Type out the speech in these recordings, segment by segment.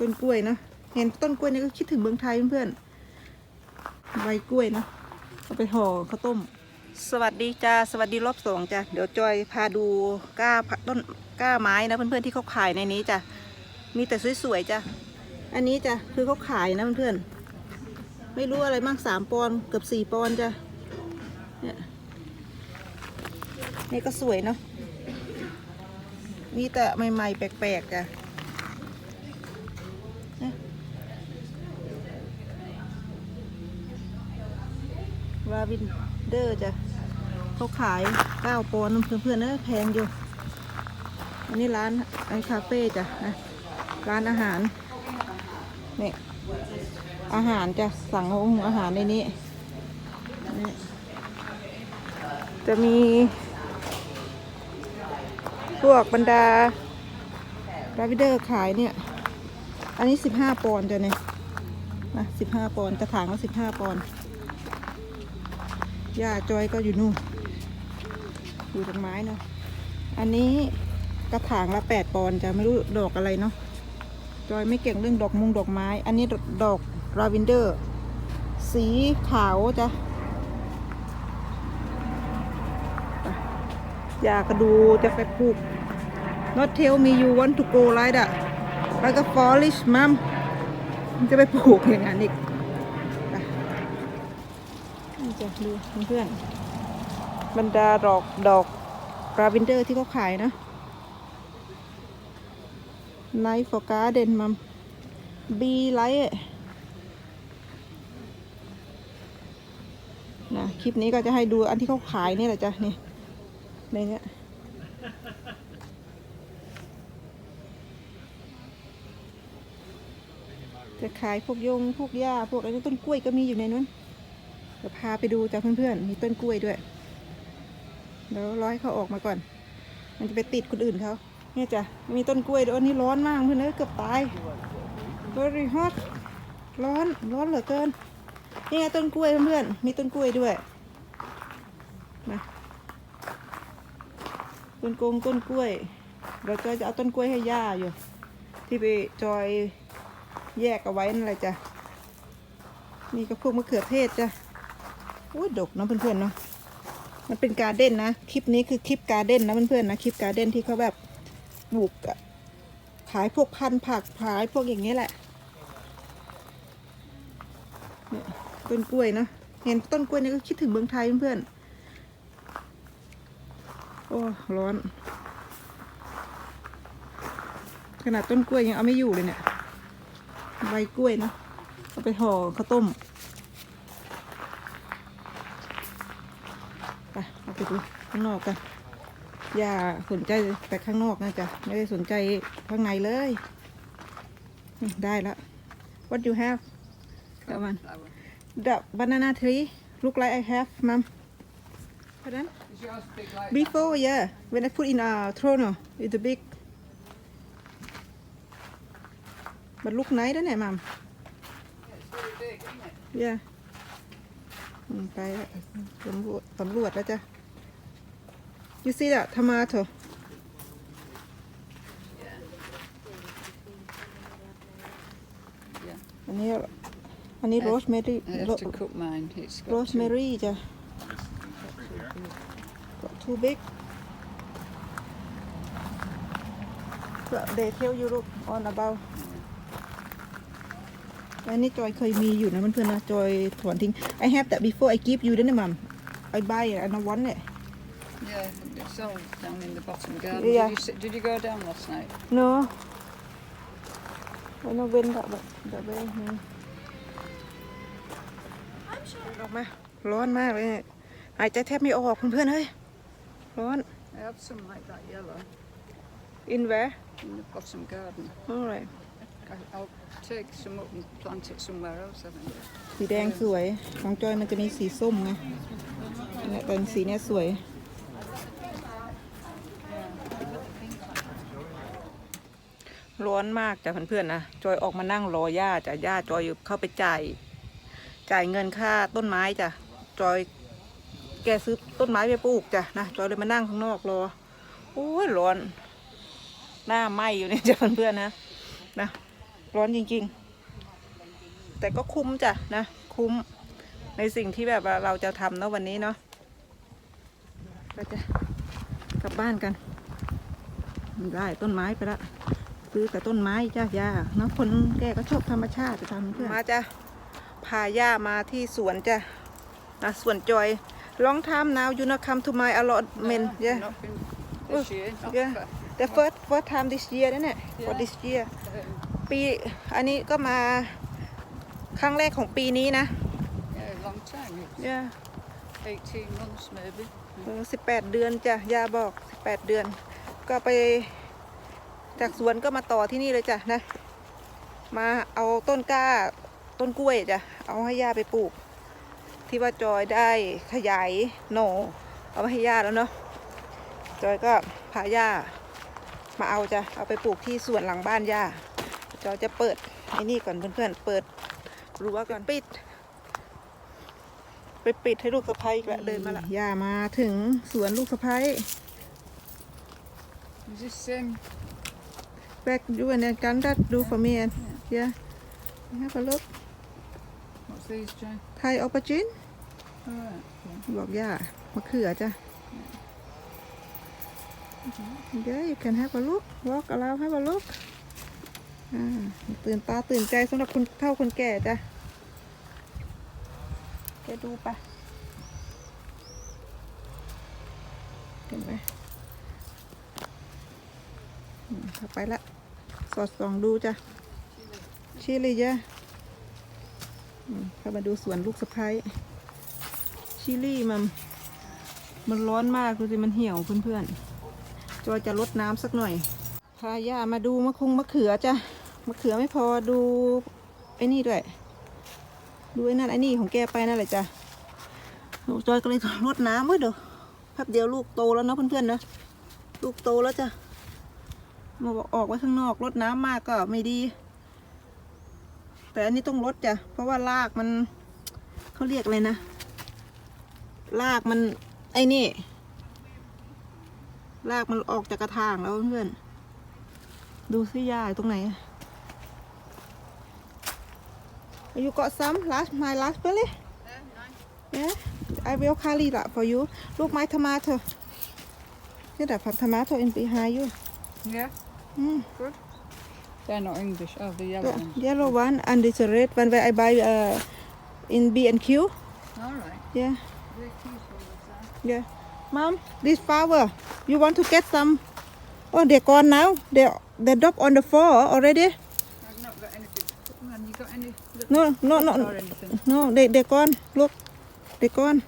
ต้นกล้วยเนาะเห็นต้นกล้วยนี่ก็คิดถึงเมืองไทยเพื่อนๆใบกล้วยเนาะเอาไปห่อข้าวต้ม สวัสดีจ้าสวัสดีรอบสองจ้ะเดี๋ยวจอยพาดูก้าต้นก้าไม้นะเพื่อนๆที่เขาขายในนี้จ้ะมีแต่สวยๆจ้ะอันนี้จ้ะคือเขาขายนะเพื่อนๆไม่รู้อะไรมากสามปอนด์เกือบสี่ปอนด์จ้ะเนี่ยนี่ก็สวยเนาะมีแต่ใหม่ๆแปลกๆจ้ะาวินเดอร์จ้ะเขาขาย9ปอนด์เพื่อนๆเอ้ยแพงอยู่ อันนี้ร้านไอคาเฟ่จ้ะนะร้านอาหารนี่อาหารจะสั่งองอาหารในนี้นจะมี พวกบรรดาลาวินเดอร์ขายเนี่ย อันนี้15ปอนด์จ้ะเนี่ยนะ15ปอนด์กระถางละ15ปอนด์ ย่าจอยก็อยู่นู่นอยู่ตรงไม้เนาะอันนี้กระถางละแปดปอนจะไม่รู้ดอกอะไรเนาะจอยไม่เก่งเรื่องดอกมุงดอกไม้ อันนี้ดอกราวินเดอร์ สีขาวจ้ะอยากดูจะไปปลูก Not tell me you want to go like that แล้วก็ foliage mom จะไปปลูกอย่างนั้นอีก จะดูเพื่อนบรรดาดอกดอกราวินเดอร์ที่เขาขายนะไนฟอร์การ์เดนมัมบีไลท์นะคลิปนี้ก็จะให้ดูอันที่เขาขายนี่แหละจ้ะนี่ในเนี้ยจะขายพวกยงพวกหญ้าพวกอะไรต้นกล้วยก็มีอยู่ในนั้น เดี๋ยวพาไปดูจ้ะเพื่อนๆ มีต้นกล้วยด้วย เดี๋ยวร้อยเขาออกมาก่อน มันจะไปติดคนอื่นเขาเนี่ยจ้ะ มีต้นกล้วยด้วยอันนี้ร้อนมากเพื่อนเอ้ยเกือบตาย very hot ร้อน ร้อนเหลือเกิน นี่ไงต้นกล้วยเพื่อนๆ มีต้นกล้วยด้วยนะต้นกงต้นกล้วย เราจะเอาต้นกล้วยให้ย่าอยู่ ที่ไปจอยแยกเอาไว้นั่นแหละจ้ะ นี่ก็พวกมะเขือเทศจ้ะ อ้ยดกเนาะเพื่อนๆเนาะมันเป็นการเด้นนะคลิปนี้คือคลิปการเด้นนะเพื่อนๆนะคลิปการเด้นที่เขาแบบปลูกขายพวกพันธุ์ผักขายพวกอย่างนี้แหละเนี่ยต้นกล้วยเนาะเห็นต้นกล้วยนี่ก็คิดถึงเมืองไทยเพื่อนๆโอ้ร้อน ขนาดต้นกล้วยยังเอาไม่อยู่เลยเนี่ยใบกล้วยเนาะเอาไปห่อข้าวต้ม ไปเอาไป ดูข้างนอกกันอย่าสนใจแต่ข้างนอกนะจ๊ะไม่ได้สนใจข้างในเลยได้แล้ว What you have that one the banana tree look like I have mom Pardon? before yeah when I put in a trono it's a big but look nice ด้วยเนี่ย mom It's very big, isn't it? ย่าอืมไปแล้วสำรวจสำรวจแล้วจ้ะ you see that tomato Yeah. อันนี้อันนี้ I- rosemary I have to cook mine. It's got rosemary จ้ะ got too big So they tell you look on about อันนี้จอยเคยมีอยู่นะเพื่อนๆนะจอยถอนทิ้ง I have that before I give you ด้วยนะมัม I buy it and I want it two. Yeah, it's all down in the bottom garden. Yeah. Did, you, sit- did you go down last night? No. I know when that but that way นี่ออกมา ร้อนมากเลยเนี่ยหายใจแทบไม่ออกเพื่อนๆเฮ้ย ร้อน I have some like that yellow in where in the bottom garden. alright I, I'll take some up and plant it somewhere else, I think. สีแดงสวย ของจอยมันจะมีสีส้มไงเนี่ยแต่สีเนี้ยสวย ร้อนมากจ้ะเพื่อนๆนะจอยออกมานั่งรอย่าจ้ะย่าจอยอยู่เข้าไปจ่ายจ่ายเงินค่าต้นไม้จ้ะจอยแกซื้อต้นไม้ไปปลูกจ้ะนะจอยเลยมานั่งข้างนอกรอโอ้ยร้อน หน้าไหมอยู่เนี่ยจ้ะเพื่อนๆนะนะร้อนจริง ๆ แต่ก็คุ้มจ้ะนะคุ้มในสิ่งที่แบบเราจะทำเนาะวันนี้เนาะก็จะกลับบ้านกันไม่ได้ต้นไม้ไปละ ซื้อแต่ต้นไม้จ้าย่าเนาะคนแก่ก็ชอบธรรมชาติจะทำเพื่อนมาจ้ะพาย่ามาที่สวนจ้ะนะสวนจอย long time now you not come to my allotment No, yeah Not been this Oh, year. Not yeah. for, the first first time this year นั่นแหละ for Yeah. this year um, ปีอันนี้ก็มาครั้งแรกของปีนี้นะ yeah, a long time. It's เนี่ย18 months maybe. สิบแปดเดือนจ้ะยาบอกสิบแปดเดือน ก็ไป จากสวนก็มาต่อที่นี่เลยจ้ะนะ มาเอาต้นกล้าต้นกล้วยจ้ะ เอาให้ย่าไปปลูก ที่ว่าจอยได้ขยายโหน่เอามาให้ย่าแล้วเนาะ จอยก็พาย่ามาเอาจ้ะ เอาไปปลูกที่สวนหลังบ้านย่า จอยจะเปิดไอ้นี่ก่อนเพื่อนๆ เปิดรั้วก่อนปิด ไปปิดให้ลูกสะพ้ายอีกแล้วเดินมาละย่ามาถึงสวนลูกสะพ้าย Is this um, back you and then can that do for me and yeah have a look what's these, Jane? Thai aubergine All right. Okay. บอกย่ามะเขือจ้ะ yeah you can have a look walk around have a look อ่าตื่นตาตื่นใจสำหรับคนเฒ่าคนแก่จ้ะแกดูปะเห็นไหมอืมเข้าไปละ สอดส่องดูจ้ะชิลีจ้ะเข้ามาดูสวนลูกสะพ้ายชิลี่มันมันร้อนมากดูสิมันเหี่ยวเพื่อนๆจอยจะลดน้ำสักหน่อย พาย่ามาดูมะคุงมะเขือจ้ะมะเขือไม่พอดูไอ้นี่ด้วย ดูไอ้นั่นไอ้นี่ของแกไปนั่นแหละจ้ะจอยก็เลยลดน้ำเว้ยเดี๋ยวแป๊บเดียวลูกโตแล้วเนาะเพื่อนๆนะลูกโตแล้วจ้ะ มาบอกออกไว้ข้างนอกรดน้ำมากก็ไม่ดี แต่อันนี้ต้องลดจ้ะเพราะว่ารากมันเขาเรียกอะไรนะรากมันไอ้นี่รากมันออกจากกระถางแล้วเพื่อนดูซิยายตรงไหนอะ You got some last my last belly Yeah I will carry that for you Look my tomato Yeah that tomato in behind you Yeah, mm. good. They're not English, oh, the yellow The ones. yellow one and this red one where I buy uh, in B and Q. All right. Yeah, They're yeah. Mom, this flower, you want to get some? Oh, they're gone now. They they drop on the floor already. I've not got anything. Man, you got any No, no, no, no. They they gone. Look, they gone.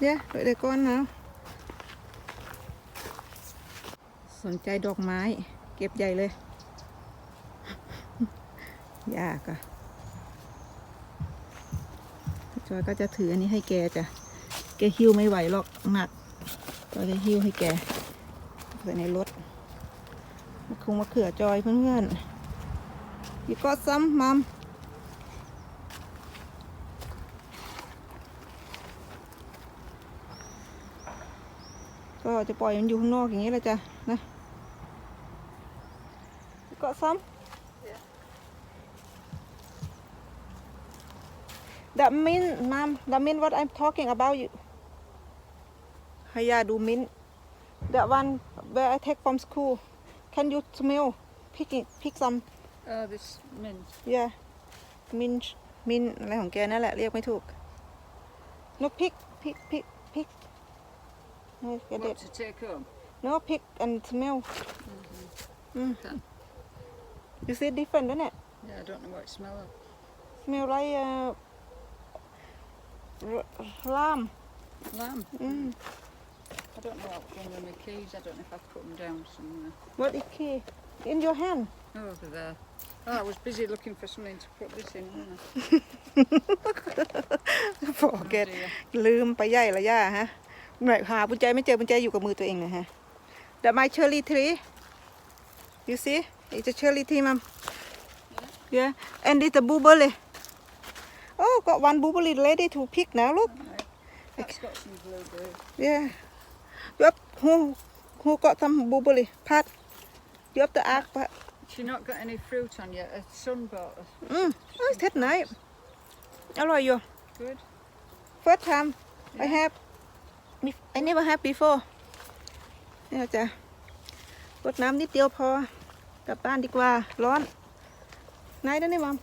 Yeah, they gone now. นใจดอกไม้ เก็บใหญ่เลยยากอะจอยก็จะถืออันนี้ให้แกจ้ะ แกหิ้วไม่ไหวหรอกหนักจอยจะหิ้วให้แกใส่ในรถมะคุงมะเขือจอยเพื่อนๆ you got some mom ก็จะปล่อยมันอยู่ข้างนอกอย่างนี้แหละจ้ะนะ got some that mean mom that mean what I'm talking about you ให้ยาดูมิ้น that one where I take from school can you smell pick it pick some Oh, this mint. yeah มินมินอะไรของแกนั่นแหละ เรียกไม่ถูก no pick pick pick pick no get What it to take home? no pick and smell อืม Okay. You see different ด้วยเนี่ย Yeah, I don't know what it smells of. smell like uh, r- lamb Lamb. อืม I don't know what I've done with my keys. I don't know if I've put them down somewhere. what is key in your hand Oh, over there. Oh, I was busy looking for something to put this in, wasn't I? forget Oh, dear. ลืมไปใหญ่ละย่าฮะหน่อยหาปุญแจไม่เจอปุญแจอยู่กับมือตัวเองเลยฮะ The my cherry tree you see it's a cherry tree mom yeah and it's a blueberry oh got one blueberry ready to pick now look Right. That's got some blueberries. yeah you have who who got some blueberry Pat you have to ask Pa- She not got any fruit on yet. Her son bought us. อืมเท็ดไหนอร่อยอยู่ Good. first time I have I never have before เนี่ยจ้ะรดน้ำนิดเดียวพอ กลับบ้านดีกว่า ร้อนไหนแล้วนี่มัม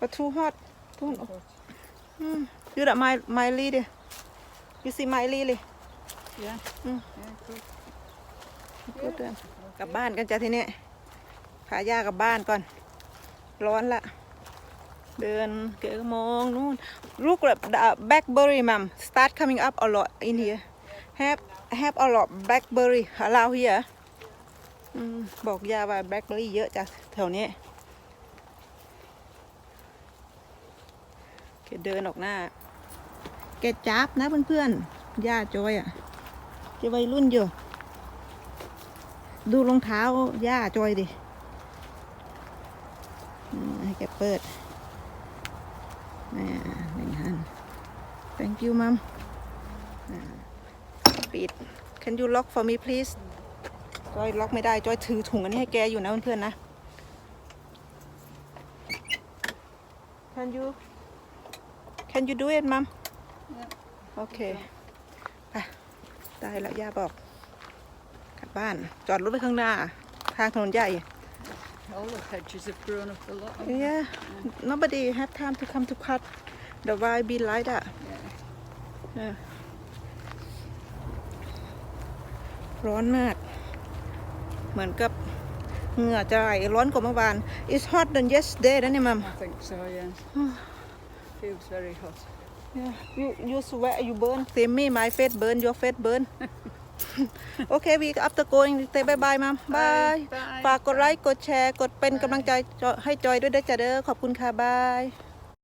ปลาทูฮอตทู But, อืมดูดอกไม้ไมลี่ดิ you see ไมลี่เลย yeah. Mm. Yeah, good. พูดเรื่องกลับบ้านกันจ้ะทีนี้พาย่ากลับบ้านก่อน ร้อนละ เดินเกะมองนู่น look at the blackberry mom start coming up a lot in here have have a lot blackberry around here อืม บอกยาว่า blackberry เยอะจ้ะแถวนี้แกเดินออกหน้า แกจับนะเพื่อนๆย่าจอยอะแกวัยรุ่นอยู่ ดูรองเท้าย่าจอยดิให้แกเปิดอ่หนึ่งหัน thank you mom ปิด can you lock for me please จอยล็อกไม่ได้จอยถือถุงอันนี้ให้แกอยู่นะเพื่อนๆนะ can you can you do it mom โอเคไปได้แล้วย่าบอก กลับบ้าน จอดรถไว้ข้างหน้า ทางถนนใหญ่ All the hedges have grown up a lot. haven't they? yeah nobody have time to come to cut the why be like that Yeah. yeah. ร้อนมาก เหมือนกับเหงื่อจะไหลร้อนกว่าเมื่อวาน it's hot than yesterday นะเนี่ยมัม I think so, yes. Feels very hot. Yeah, you you sweat, you burn. Same me, my face burn, your face burn. okay, we after going, say bye bye, mom. Bye. Bye. ฝากกดไลค์กดแชร์กดเป็นกำลังใจให้จอยด้วยเด้อจ้าเด้อขอบคุณค่ะบาย